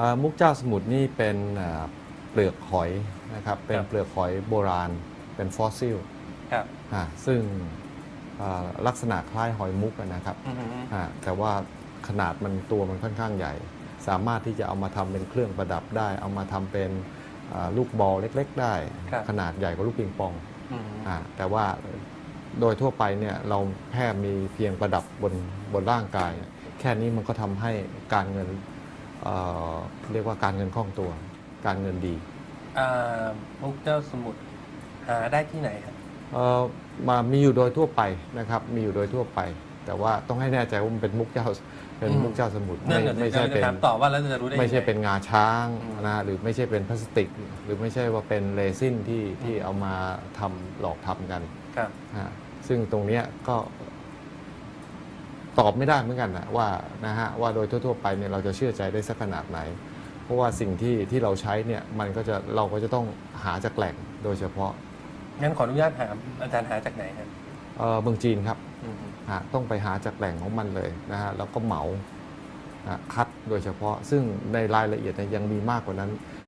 อ่ามุกเจ้าสมุทรนี่เป็นอ่าเปลือกหอยนะครับเป็นครับเปลือกหอยโบราณเป็นฟอสซิลครับอ่าซึ่งอ่าลักษณะคล้ายหอยมุกอะนะครับอือฮึอ่าแต่ว่าขนาดมันตัวมันค่อนข้างใหญ่ สามารถที่จะเอามาทำเป็นเครื่องประดับได้ เอามาทำเป็นอ่าลูกบอลเล็ก ๆ ได้ ขนาดใหญ่กว่าลูกปิงปองอือฮึอ่าแต่ว่าโดยทั่วไปเนี่ยเราแค่มีเพียงประดับบนบนร่างกาย แค่นี้มันก็ทำให้การเงิน เอ่อเรียกว่าการเงินคล่องตัว การเงินดีอ่ามุกเจ้าสมุทรหาได้ที่ไหนครับเอ่อมามีอยู่โดยทั่วไปนะครับ มีอยู่โดยทั่วไป แต่ว่าต้องให้แน่ใจว่ามันเป็นมุกเจ้าเป็นมุกเจ้าสมุทรนั่ไม่นเดี๋ยวไม่ใช่จะเป็นถามต่อว่าแล้วจะรู้ได้ไม่ใช่ยังงเป็นงาช้างอืมนะหรือไม่ใช่เป็นพลาสติก หรือไม่ใช่ว่าเป็นเรซินที่ที่อืมเอามาทำหลอกทำกันครับฮะซึ่งตรงเนี้ยก็ ตอบไม่ได้เหมือนกันนะว่านะฮะว่าโดยทั่ว ๆ ไปเนี่ยเราจะเชื่อใจได้สักขนาดไหน เพราะว่าสิ่งที่ที่เราใช้เนี่ยมันก็จะเราก็จะต้องหาจากแหล่งโดยเฉพาะงั้นขออนุญาตถามอาจารย์หาจากไหนครับเอ่อเมืองจีนครับอือฮึฮะต้องไปหาจากแหล่งของมันเลยนะฮะแล้วก็เหมาฮะคัดโดยเฉพาะซึ่งในรายละเอียดเนี่ยยังมีมากกว่านั้น